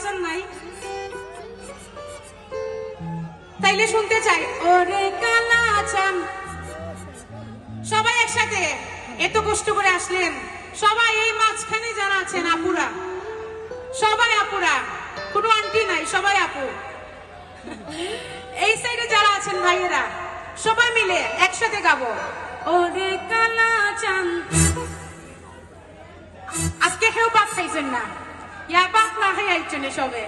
বাঁচান নাই। তাইলে শুনতে চাই। ওরে কালা কালাচান সবাই একসাথে এত কষ্ট করে আসলেন। সবাই এই মাঝখানে যারা আছেন, আপুরা। সবাই আপুরা। কোনো আন্টি নাই, সবাই আপু। এই সাইডে যারা আছেন ভাইয়েরা, সবাই মিলে একসাথে গাবো। ওরে কালা চান। আজকে কেউ পাক খাইছেন না। ইয়া বাংলা হয়ে আইছনে সবে।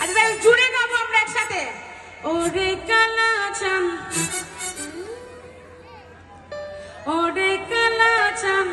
আরে আচ্ছা, জুড়ে গাবো আমরা একসাথে। ওরে কালা চান ওরে কালা চান